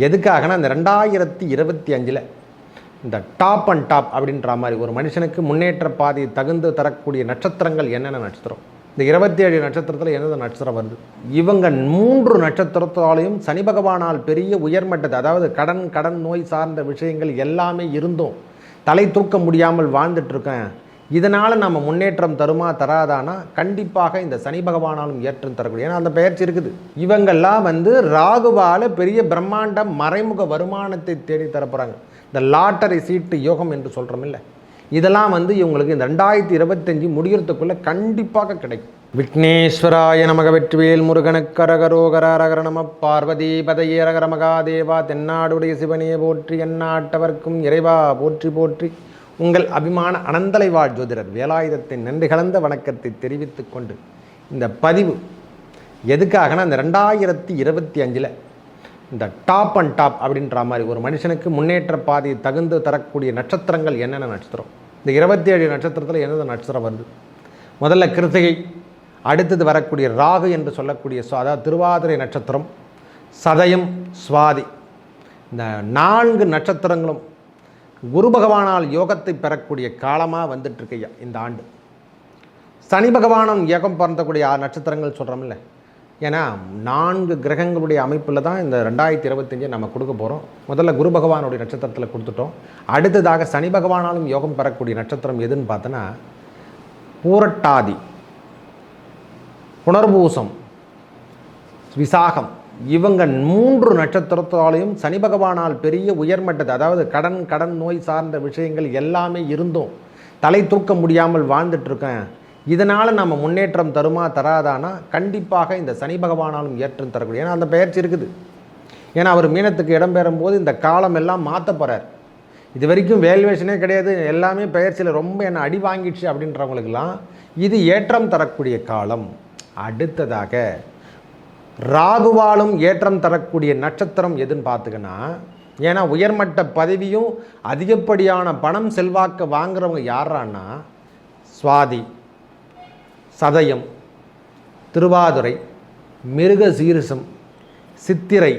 எதுக்காகனா இந்த ரெண்டாயிரத்தி இருபத்தி அஞ்சில் இந்த டாப் அண்ட் டாப் அப்படின்ற மாதிரி ஒரு மனுஷனுக்கு முன்னேற்ற பாதி தகுந்து தரக்கூடிய நட்சத்திரங்கள் என்னென்ன நட்சத்திரம்? இந்த இருபத்தி ஏழு நட்சத்திரத்தில் என்னென்ன நட்சத்திரம் வருது? இவங்க மூன்று நட்சத்திரத்தாலையும் சனி பகவானால் பெரிய உயர்மட்டத்தை அதாவது கடன் கடன் நோய் சார்ந்த விஷயங்கள் எல்லாமே இருந்தும் தலை தூக்க முடியாமல் வாழ்ந்துட்டு இருக்கேன். இதனால் நம்ம முன்னேற்றம் தருமா தராதானா? கண்டிப்பாக இந்த சனி பகவானாலும் ஏற்றம் தரக்கூடிய. ஏன்னா அந்த பெயர்ச்சி இருக்குது. இவங்கெல்லாம் வந்து ராகுவால் பெரிய பிரம்மாண்ட மறைமுக வருமானத்தை தேடி தரப்போகிறாங்க இந்த லாட்டரி சீட்டு யோகம் என்று சொல்கிறோம் இல்லை. இதெல்லாம் வந்து இவங்களுக்கு இந்த ரெண்டாயிரத்தி இருபத்தஞ்சி முடிகிறதுக்குள்ளே கண்டிப்பாக கிடைக்கும். விக்னேஸ்வராய நமக வெற்றிவேல் முருகனுக்கரகரோகரகர நம பார்வதி பதையரகர மகாதேவா தென்னாடுடைய சிவனையை போற்றி எந்நாட்டவர்க்கும் இறைவா போற்றி போற்றி. உங்கள் அபிமான அனந்தலைவாழ் ஜோதிடர் வேலாயுதத்தின் நன்றி கலந்த வணக்கத்தை தெரிவித்து கொண்டு இந்த பதிவு எதுக்காகனா இந்த ரெண்டாயிரத்தி இருபத்தி அஞ்சில் இந்த டாப் அண்ட் டாப் அப்படின்ற மாதிரி ஒரு மனுஷனுக்கு முன்னேற்ற பாதையை தகுந்து தரக்கூடிய நட்சத்திரங்கள் என்னென்ன நட்சத்திரம்? இந்த இருபத்தி ஏழு நட்சத்திரத்தில் என்னென்ன நட்சத்திரம் வருது? முதல்ல கிருத்திகை அடுத்தது வரக்கூடிய ராகு என்று சொல்லக்கூடிய அதாவது திருவாதிரை நட்சத்திரம் சதயம் சுவாதி. இந்த நான்கு நட்சத்திரங்களும் குரு பகவானால் யோகத்தை பெறக்கூடிய காலமாக வந்துட்டுருக்கையா இந்த ஆண்டு. சனி பகவானும் யோகம் பிறந்தக்கூடிய ஆறு நட்சத்திரங்கள் சொல்கிறோம்ல ஏன்னா நான்கு கிரகங்களுடைய அமைப்பில் தான் இந்த ரெண்டாயிரத்தி இருபத்தஞ்சு நம்ம கொடுக்க போகிறோம் முதல்ல குரு பகவானுடைய நட்சத்திரத்தில் கொடுத்துட்டோம். அடுத்ததாக சனி பகவானாலும் யோகம் பெறக்கூடிய நட்சத்திரம் எதுன்னு பார்த்தோன்னா பூரட்டாதி புனர்பூசம் விசாகம். இவங்க மூன்று நட்சத்திரத்தாலையும் சனி பகவானால் பெரிய உயர்மட்டத்தை அதாவது கடன் கடன் நோய் சார்ந்த விஷயங்கள் எல்லாமே இருந்தும் தலை தூக்க முடியாமல் வாழ்ந்துட்டுருக்கேன். இதனால் நம்ம முன்னேற்றம் தருமா தராதானா? கண்டிப்பாக இந்த சனி பகவானாலும் ஏற்றம் தரக்கூடிய. ஏன்னா அந்த பெயர்ச்சி இருக்குது. ஏன்னா அவர் மீனத்துக்கு இடம்பெறும் போது இந்த காலம் எல்லாம் மாற்ற போகிறார் இது வரைக்கும் வேல்வேஷனே கிடையாது. எல்லாமே பெயர்ச்சியில் ரொம்ப என்னை அடி வாங்கிடுச்சு அப்படின்றவங்களுக்கெல்லாம் இது ஏற்றம் தரக்கூடிய காலம். அடுத்ததாக ராகுவாலும் ஏற்றம் தரக்கூடிய நட்சத்திரம் எதுன்னு பார்த்துக்கன்னா ஏன்னா உயர்மட்ட பதவியும் அதிகப்படியான பணம் செல்வாக்க வாங்குறவங்க யாரான்னா சுவாதி சதயம் திருவாதுரை மிருக சீரிசம் சித்திரை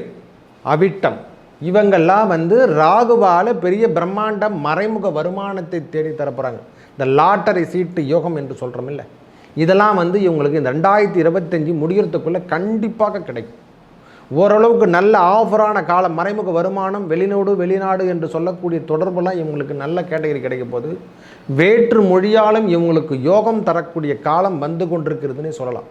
அவிட்டம். இவங்கெல்லாம் வந்து ராகுவால பெரிய பிரம்மாண்ட மறைமுக வருமானத்தை தேடி தரப்போகிறாங்க இந்த லாட்டரி சீட்டு யோகம் என்று சொல்கிறோம் இல்லை? இதெல்லாம் வந்து இவங்களுக்கு இந்த ரெண்டாயிரத்தி இருபத்தஞ்சி முடிகிறதுக்குள்ளே கண்டிப்பாக கிடைக்கும். ஓரளவுக்கு நல்ல ஆஃபரான காலம் மறைமுக வருமானம் வெளிநாடு வெளிநாடு என்று சொல்லக்கூடிய தொடர்பெல்லாம் இவங்களுக்கு நல்ல கேட்டகரி கிடைக்க போது வேற்று மொழியாலும் இவங்களுக்கு யோகம் தரக்கூடிய காலம் வந்து கொண்டிருக்கிறதுனே சொல்லலாம்.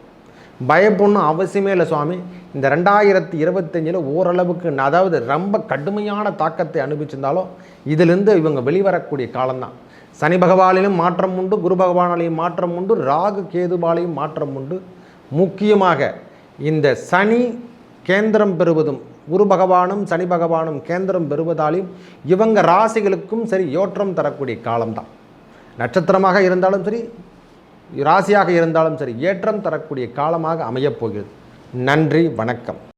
பயப்படணும் அவசியமே இல்லை சுவாமி. இந்த ரெண்டாயிரத்தி இருபத்தஞ்சில் ஓரளவுக்கு அதாவது ரொம்ப கடுமையான தாக்கத்தை அனுபவிச்சிருந்தாலும் இதிலிருந்து இவங்க வெளிவரக்கூடிய காலம்தான். சனி பகவானிலும் மாற்றம் உண்டு குரு பகவானாலையும் மாற்றம் உண்டு ராகு கேதுபாலையும் மாற்றம் உண்டு. முக்கியமாக இந்த சனி கேந்திரம் பெறுவதும் குரு பகவானும் சனி பகவானும் கேந்திரம் பெறுவதாலையும் இவங்க ராசிகளுக்கும் சரி யோற்றம் தரக்கூடிய காலம்தான். நட்சத்திரமாக இருந்தாலும் சரி ராசியாக இருந்தாலும் சரி ஏற்றம் தரக்கூடிய காலமாக அமையப் போகிறது நன்றி வணக்கம்.